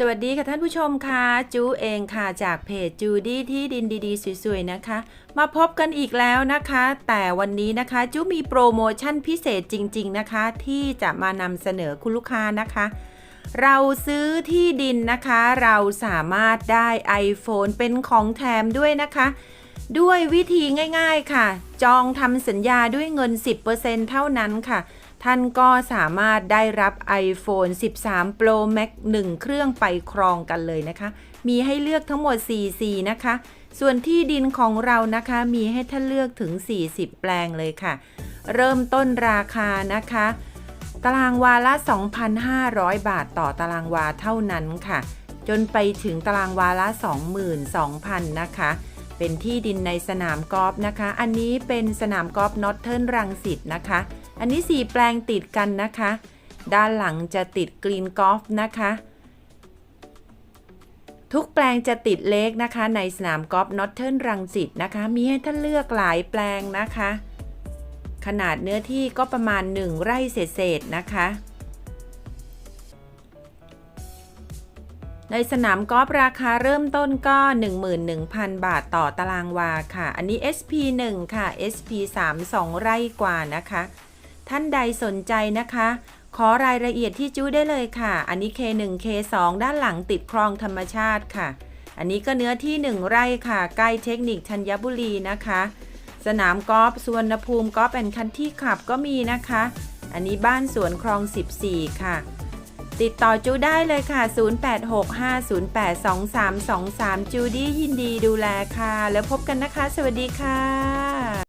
สวัสดีค่ะท่านผู้ชมค่ะจูเองค่ะจากเพจจูดี้ที่ดินดีๆ สวยๆนะคะ มาพบกันอีกแล้วนะคะ แต่วันนี้นะคะจูมีโปรโมชั่นพิเศษจริง ๆนะคะ ที่จะมานำเสนอคุณลูกค้านะคะ เราซื้อที่ดินนะคะ เราสามารถได้ iPhone เป็นของแถมด้วยนะคะ ด้วยวิธีง่ายๆค่ะ จองทำสัญญาด้วยเงิน 10%เท่านั้นค่ะ ท่านก็สามารถได้รับ iPhone 13 Pro Max 1 เครื่องไปครองกันเลยนะคะ มีให้เลือกทั้งหมด 4 สีนะคะ ส่วนที่ดินของเรานะคะมีให้ท่านเลือกถึง 40 แปลงเลยค่ะ เริ่มต้นราคานะคะ ตารางวาละ 2,500 บาทต่อตารางวาเท่านั้นค่ะ จนไปถึงตารางวาละ 22,000 นะคะ เป็นที่ดินในสนามกอล์ฟนะคะ อันนี้เป็นสนามกอล์ฟนอตเทิร์นรังสิตนะคะ อันนี้ 4 แปลงติดกันนะคะ ด้านหลังจะติดกรีนกอล์ฟนะคะ ทุกแปลงจะติดเล็กนะคะ ในสนามกอล์ฟนอตเทิร์นรังสิตนะคะ มีให้ท่านเลือกหลายแปลงนะคะ ขนาดเนื้อที่ก็ประมาณ 1 ไร่เศษๆนะคะ ในสนามกอล์ฟราคาเริ่มต้นก็ 11,000 บาทต่อตารางวาค่ะ อันนี้ SP 1 ค่ะ SP 3 2 ไร่กว่านะคะ ท่านใดสนใจนะคะ ขอรายละเอียดที่จู้ได้เลยค่ะ อันนี้ K1 K2 ด้านหลังติดคลองธรรมชาติค่ะ อันนี้ก็เนื้อที่ 1 ไร่ค่ะ ใกล้เทคนิคธัญบุรีนะคะ สนามกอล์ฟสุวรรณภูมิกอล์ฟแอนด์คันที่ขับก็มีนะคะ อันนี้บ้านสวนคลอง 14 ค่ะ ติดต่อจูได้เลยค่ะ 0865082323 จูดี้ยินดีดูแลค่ะ แล้วพบกันนะคะ สวัสดีค่ะ